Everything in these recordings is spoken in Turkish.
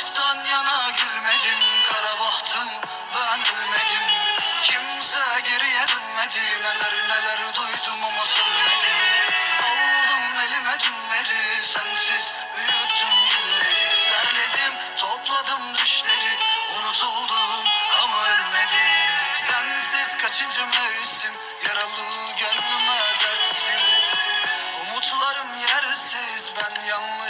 Aşktan yana gülmedim kara bahtım ben ölmedim. Kimse geriye dönmedi neler neler duydum ama söylemedim Aldım elime dünleri sensiz büyüttüm günleri Derledim topladım düşleri unutuldum ama ölmedim. Sensiz kaçıncı mevsim yaralı gönlüme dertsin. Umutlarım yersiz ben yanlış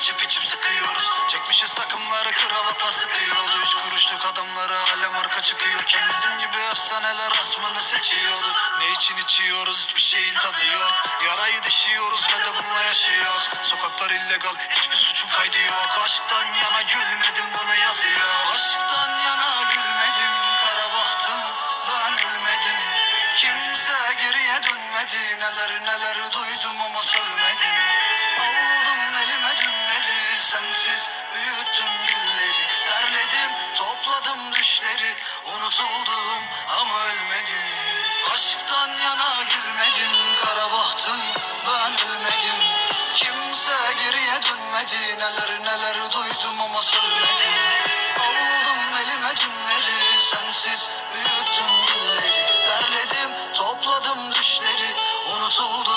içip içip sıkıyoruz. Çekmişiz takımları kravatlar sıkıyordu. Üç kuruşluk adamlara alem arka çıkıyorken Bizim gibi efsaneler asmanı seçiyordu. Ne için içiyoruz? Hiçbir şeyin tadı yok. Yarayı dişiyoruz ve de bununla yaşıyoruz. Sokaklar illegal hiçbir suçun kaydı yok. Aşktan yana gülmedim bunu yazıyor. Aşktan yana gülmedim kara bahtım ben ölmedim. Kimse geriye dönmedi. Neler neler duydum ama dünleri sensiz büyüttüm gülleri Derledim topladım düşleri. Unutuldum ama ölmedim. Aşktan yana gülmedim kara bahtım ben ölmedim. Kimse geriye dönmedi neler neler duydum ama söylemedim Aldım elime dünleri sensiz büyüttüm gülleri. Derledim topladım düşleri unutuldum